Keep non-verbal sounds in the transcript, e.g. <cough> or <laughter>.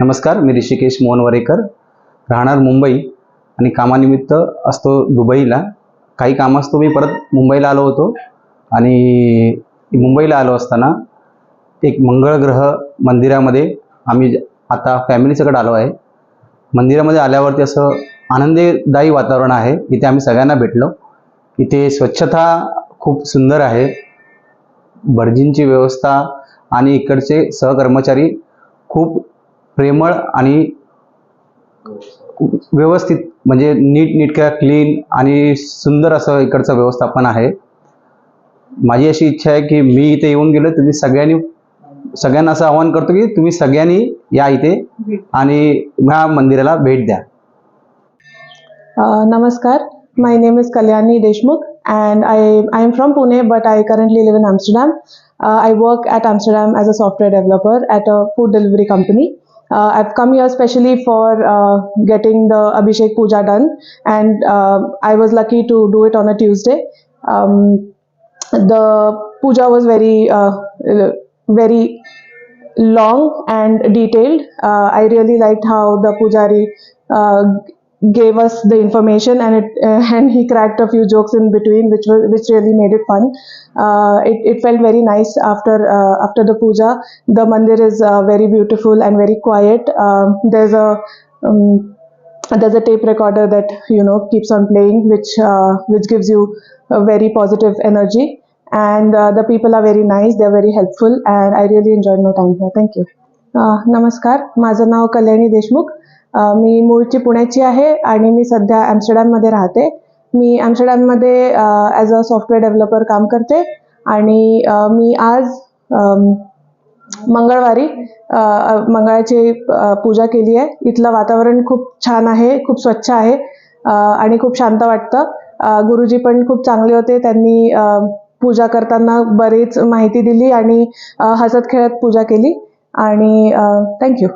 नमस्कार मी ऋषिकेश मोहन वरेकर राहणार मुंबई आणि कामानिमित्त असतो दुबईला. काही काम असतो मी परत मुंबईला आलो होतो आणि मुंबईला आलो असताना एक मंगळग्रह मंदिरामध्ये आम्ही आता फॅमिलीसकट आलो आहे. मंदिरामध्ये आल्यावरती असं आनंददायी वातावरण आहे. इथे आम्ही सगळ्यांना भेटलो. इथे स्वच्छता खूप सुंदर आहे. भटजींची व्यवस्था आणि इकडचे सहकर्मचारी खूप प्रेमळ आणि व्यवस्थित म्हणजे नीट नीटक्या क्लीन आणि सुंदर असं इकडचं व्यवस्थापन आहे. माझी अशी इच्छा आहे की मी इथे येऊन गेलो तुम्ही सगळ्यांनी सगळ्यांना असं आवाहन करतो की तुम्ही सगळ्यांनी या इथे आणि ह्या मंदिराला भेट द्या. नमस्कार. My name is Kalyani Deshmukh and I I am from Pune but I currently live in Amsterdam I work at Amsterdam as a software developer at a food delivery company Uh, I've come here specially for uh, getting the Abhishek Puja done and uh, I was lucky to do it on a Tuesday. Um, the puja was very uh, very long and detailed. Uh, I really liked how the pujari gave us the information and it uh, <laughs> and he cracked a few jokes in between, which was which really made it fun. Uh, it, it felt very nice after uh, after the puja. The mandir is uh, very beautiful and very quiet. Um, there's a um, there's a tape recorder that you know keeps on playing, which uh, which gives you a very positive energy. And uh, the people are very nice. They're very helpful, and I really enjoyed my time here. Thank you. Uh, नमस्कार माझं नाव कल्याणी देशमुख अ, मी मूळची पुण्याची आहे आणि मी सध्या ॲम्स्टरडॅममध्ये राहते. मी ॲम्स्टरडॅममध्ये ॲज अ सॉफ्टवेअर डेव्हलपर काम करते आणि मी आज मंगळवारी मंगळाची पूजा केली आहे. इथलं वातावरण खूप छान आहे खूप स्वच्छ आहे आणि खूप शांत वाटतं. गुरुजी पण खूप चांगले होते. त्यांनी पूजा करताना बरीच माहिती दिली आणि हसत खेळत पूजा केली. आणि थँक्यू